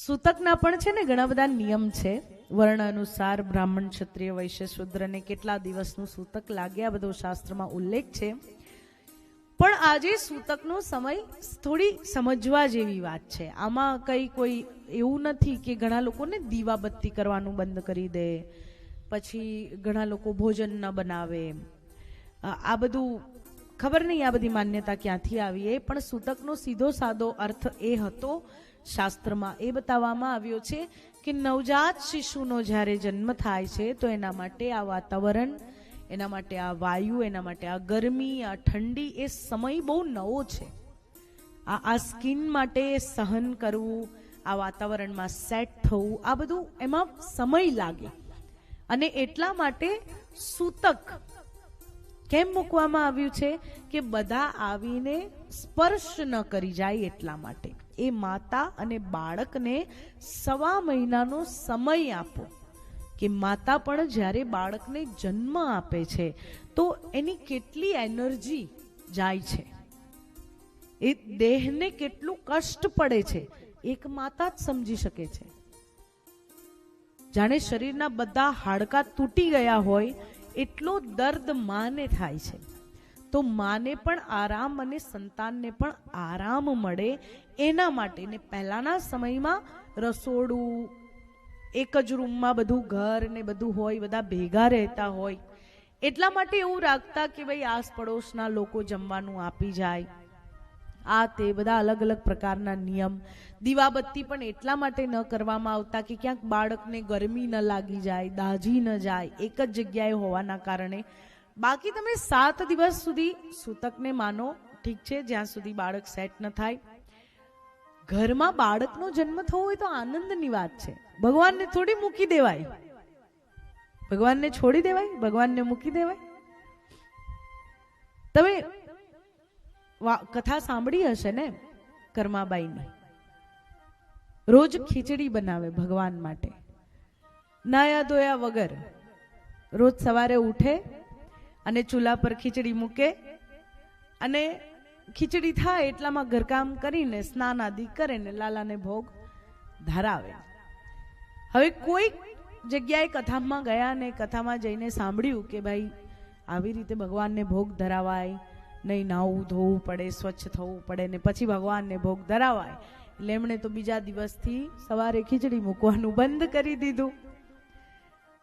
સૂતકના પણ છે ને ઘણા બધા નિયમ છે. વર્ણ અનુસાર બ્રાહ્મણ, ક્ષત્રિય, વૈશ્ય શુદ્રને કેટલા દિવસનું સૂતક લાગે, આ બધો શાસ્ત્રમાં ઉલ્લેખ છે. પણ આજે સૂતકનો સમય થોડી સમજવા જેવી વાત છે. આમાં કઈ કોઈ એવું નથી કે ઘણા લોકોને દીવાબત્તી કરવાનું બંધ કરી દે, પછી ઘણા લોકો ભોજન ન બનાવે. આ બધું ખબર નહીં આ બધી માન્યતા ક્યાંથી આવી એ, પણ સૂતકનો સીધો સાદો અર્થ એ હતો શાસ્ત્રમાં એ બતાવવામાં આવ્યો છે કે નવજાત શિશુનો જ્યારે જન્મ થાય છે, તો એના માટે આ વાતાવરણ, એના માટે આ વાયુ, એના માટે આ ગરમી, આ ઠંડી એ સમય બહુ નવો છે. આ આ સ્કિન માટે સહન કરવું, આ વાતાવરણમાં સેટ થવું, આ બધું એમાં સમય લાગે. અને એટલા માટે સૂતક કેમ મૂકવામાં આવ્યું છે કે બધા આવીને સ્પર્શ ન કરી જાય એટલા માટે. એ માતા અને બાળકને સવા મહિનાનો સમય આપો. કે માતા પણ જ્યારે બાળકને જન્મ આપે છે, તો એની કેટલી એનર્જી જાય છે. એ દેહને કેટલું કષ્ટ પડે છે, એક માતા જ સમજી શકે છે. જાણે શરીરના બધા હાડકા તૂટી ગયા હોય, એટલો દર્દ માને થાય છે. તો માને પણ આરામ અને સંતાનને પણ આરામ મળે એના માટે ને પહેલાના સમયમાં રસોડું, એક જ રૂમમાં બધું ઘર ને બધું હોય, બધા ભેગા રહેતા હોય. એટલા માટે એવું રાખતા કે ભાઈ આસ પડોશના લોકો જમવાનું આપી જાય. આ તે બધા અલગ અલગ પ્રકારના નિયમ. દીવાબત્તી પણ એટલા માટે ન કરવામાં આવતા કે ક્યાંક બાળકને ગરમી ન લાગી જાય, દાઝી ન જાય, એક જ જગ્યાએ હોવાના કારણે બાકી તમે સાત દિવસ સુધી સૂતકને માનો, ઠીક છે, જ્યાં સુધી બાળક સેટ ન થાય. ઘરમાં બાળકનો જન્મ થવો હોય તો આનંદની વાત છે. ભગવાનને થોડી મૂકી દેવાય. ભગવાનને છોડી દેવાય, ભગવાનને મૂકી દેવાય. તમે કથા સાંભળી હશે ને કર્માબાઈની? રોજ ખીચડી બનાવે ભગવાન માટે. નાયા ધોયા વગર. રોજ સવારે ઉઠે અને ચૂલા પર ખીચડી મૂકે અને ખીચડી થાય એટલામાં ઘરકામ કરીને સ્નાન આદિ કરે ને લાલાને ભોગ ધરાવે. હવે કોઈ જગ્યાએ કથામાં ગયા ને કથામાં જઈને સાંભળ્યું કે ભાઈ, આવી રીતે ભગવાનને ભોગ ધરાવાય, નહીં નાવું ધોવું પડે, સ્વચ્છ થવું પડે ને પછી ભગવાનને ભોગ ધરાવાય. એટલે એમણે તો બીજા દિવસથી સવારે ખીચડી મૂકવાનું બંધ કરી દીધું.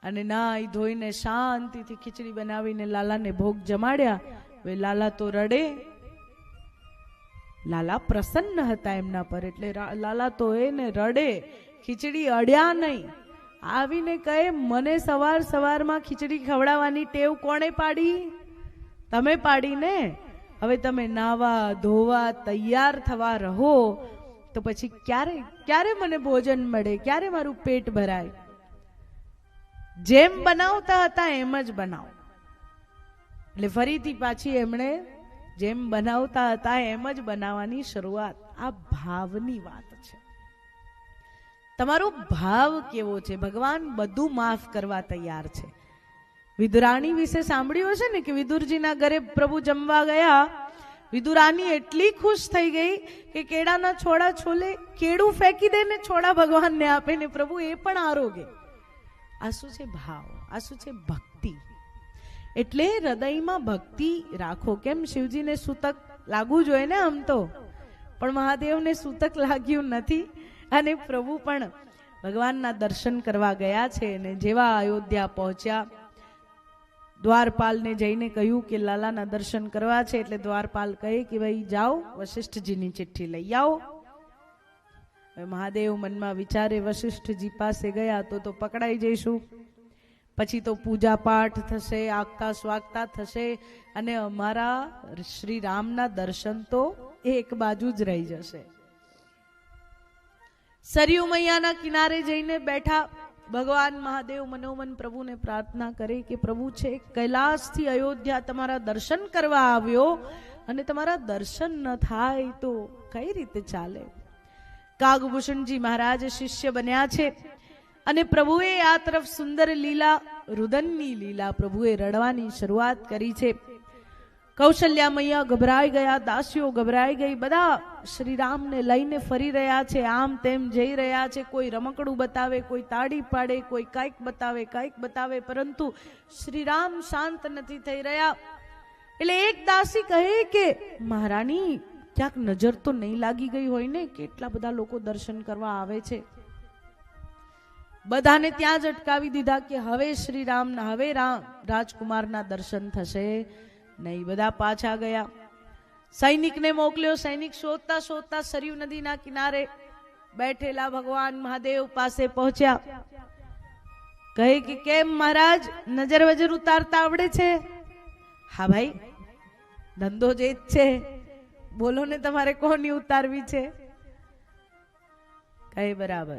અને નાઈ ધોઈને શાંતિથી ખીચડી બનાવીને લાલાને ભોગ જમાડ્યા. હવે લાલા તો રડે. લાલા પ્રસન્ન હતા એમના પર એટલે લાલા તો એને રડે. ખીચડી અડ્યા નહીં. આવીને કહે, મને સવાર સવારમાં ખીચડી ખવડાવવાની ટેવ કોણે પાડી? તમે પાડીને? હવે તમે નાવા ધોવા તૈયાર થવા રહો. તો પછી ક્યારે ક્યારે મને ભોજન મળે? ક્યારે મારું પેટ ભરાય? જેમ બનાવતા હતા એમ જ બનાવો. એટલે ફરીથી પાછી એમણે જેમ બનાવતા હતા એમ જ બનાવવાની શરૂઆત. આ ભાવની વાત છે. તમારો ભાવ કેવો છે? ભગવાન બધું માફ કરવા તૈયાર છે. વિદુરાણી વિશે સાંભળ્યું હશે ને કે વિદુરજીના ઘરે પ્રભુ જમવા ગયા? વિદુરાની એટલી ખુશ થઈ ગઈ કે કેળાના છોડા છોલે, કેળું ફેંકી દે ને છોડા ભગવાનને આપે ને પ્રભુ એ પણ આરોગે. આ શું છે ભાવ આ શું છે ભક્તિ. એટલે હૃદયમાં ભક્તિ રાખો. કેમ? શિવજીને સૂતક લાગવું જોઈએ ને આમ તો. પણ મહાદેવને સૂતક લાગ્યું નથી. અને પ્રભુ પણ ભગવાનના દર્શન કરવા ગયા છે અને જેવા અયોધ્યા પહોંચ્યા. દ્વારપાલને જઈને કહ્યું કે લાલાના દર્શન કરવા છે. એટલે દ્વારપાલ કહે કે ભાઈ જાઓ, વશિષ્ઠજીની ચિઠ્ઠી લઈ આવો. મહાદેવ મનમાં વિચારે વશિષ્ઠજી પાસે ગયા તો તો પકડાઈ જઈશું. પછી તો પૂજા પાઠ થશે આગતા સ્વાગતા થશે અને અમારા શ્રી રામના દર્શન તો એક બાજુ જ રહી જશે. સરયુ મૈયાના કિનારે જઈને બેઠા ભગવાન મહાદેવ મનોમન પ્રભુને પ્રાર્થના કરે કે પ્રભુ છે, કૈલાસથી અયોધ્યા તમારા દર્શન કરવા આવ્યો અને તમારા દર્શન ન થાય તો કઈ રીતે ચાલે? કાગભૂષણજી મહારાજ શિષ્ય બન્યા છે. અને પ્રભુએ આ તરફ સુંદર લીલા, રુદનની લીલા પ્રભુએ રડવાની શરૂઆત કરી છે. કૌશલ્યા મૈયા ગભરાઈ ગયા, દાસીઓ ગભરાઈ ગઈ, બધા શ્રીરામને લઈને ફરી રહ્યા છે, આમ તેમ જઈ રહ્યા છે. કોઈ રમકડું બતાવે, કોઈ તાળી પાડે, કોઈ કાંઈક બતાવે કાંઈક બતાવે, પરંતુ શ્રીરામ શાંત નથી થઈ રહ્યા. એટલે એક દાસી કહે કે, મહારાણી ક્યાંક નજર તો નહીં લાગી ગઈ હોય ને, કેટલા બધા લોકો દર્શન કરવા આવે છે. બધાને ત્યાં જ અટકાવી દીધા કે હવે હવે રામ રાજકુમારના દર્શન થશે નહીં. બધા પાછા ગયા. સૈનિકને મોકલ્યો. સૈનિક શોધતા શોધતા સરયુ નદીના કિનારે બેઠેલા ભગવાન મહાદેવ પાસે પહોંચ્યા. કહે કે, કેમ મહારાજ, નજર વજર ઉતારતા આવડે છે? હા ભાઈ, ધંધો જે જ છે. બોલો ને તમારે કોની ઉતારવી છે? કઈ બરાબર.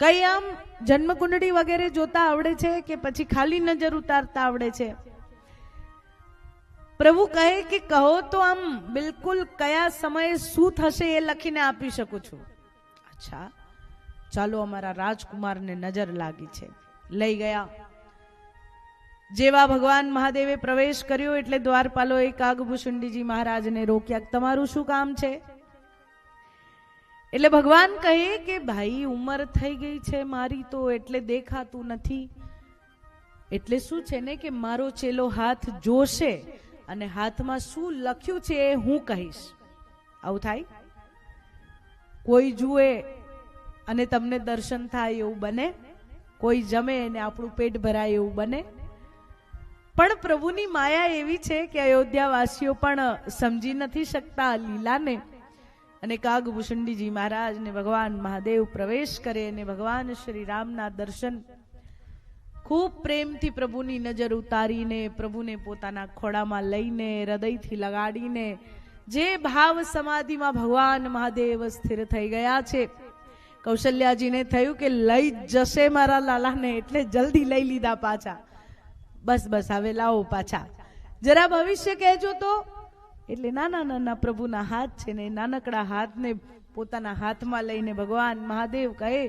કઈ આમ જન્મકુંડળી વગેરે જોતા આવડે છે કે પછી ખાલી નજર ઉતારતા આવડે છે? પ્રભુ કહે કે કહો તો આમ બિલકુલ કયા સમયે શું થશે એ લખીને આપી શકું છું. અચ્છા. ચાલો અમારા રાજકુમારને નજર લાગી છે. લઈ ગયા. જેવા ભગવાન મહાદેવે પ્રવેશ કર્યો એટલે દ્વારપાલોએ કાગભૂષુંડીજી મહારાજને રોક્યા તમારું શું કામ છે? એટલે ભગવાન કહે કે, ભાઈ, ઉંમર થઈ ગઈ છે મારી તો, એટલે દેખાતું નથી. એટલે શું છે ને કે મારો ચેલો હાથ જોશે અને હાથમાં શું લખ્યું છે એ હું કહીશ. આવું થાય? કોઈ જુએ અને તમને દર્શન થાય એવું બને? કોઈ જમે અને આપણું પેટ ભરાય એવું બને? પણ પ્રભુની માયા એવી છે કે અયોધ્યાવાસીઓ પણ સમજી નથી શકતા લીલાને. અને કાગભૂષણજીજી મહારાજ ને ભગવાન મહાદેવ પ્રવેશ કરે અને ભગવાન શ્રી રામના દર્શન. ખૂબ પ્રેમથી પ્રભુની નજર ઉતારીને, પ્રભુને પોતાના ખોળામાં લઈને, હૃદયથી લગાડીને, જે ભાવ સમાધિમાં ભગવાન મહાદેવ સ્થિર થઈ ગયા છે. કૌશલ્યાજીને થયું કે લઈ જશે મારા લાલાને, એટલે જલ્દી લઈ લીધા પાછા. બસ બસ, હવે લાવો પાછા. જરા ભવિષ્ય કહેજો તો. એટલે નાના નાના પ્રભુના હાથ છે ને નાનકડા હાથને પોતાના હાથમાં લઈને ભગવાન મહાદેવ કહે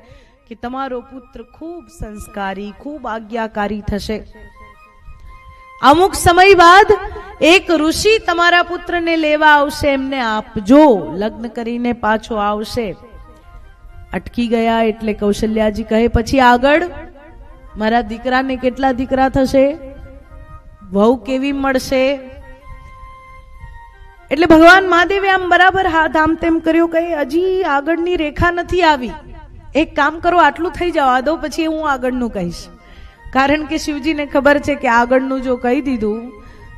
કે તમારો પુત્ર ખૂબ સંસ્કારી, ખૂબ આજ્ઞાકારી થશે. અમુક સમય બાદ એક ઋષિ તમારા પુત્રને લેવા આવશે, એમને આપજો, લગ્ન કરીને પાછો આવશે. અટકી ગયા એટલે કૌશલ્યાજી કહે, પછી આગળ? મારા દીકરાને કેટલા દીકરા થશે? વહુ કેવી મળશે? એટલે ભગવાન મહાદેવે આમ બરાબર હાથ આમ તેમ કર્યો કઈ હજી આગળની રેખા નથી આવી. એક કામ કરો, આટલું થઈ જવા દો, પછી હું આગળનું કહીશ. કારણ કે શિવજીને ખબર છે કે આગળનું જો કહી દીધું,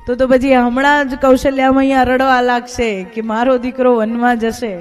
તો તો પછી હમણાં જ કૌશલ્યામાં અહીંયા રડવા લાગશે કે મારો દીકરો વનમાં જશે.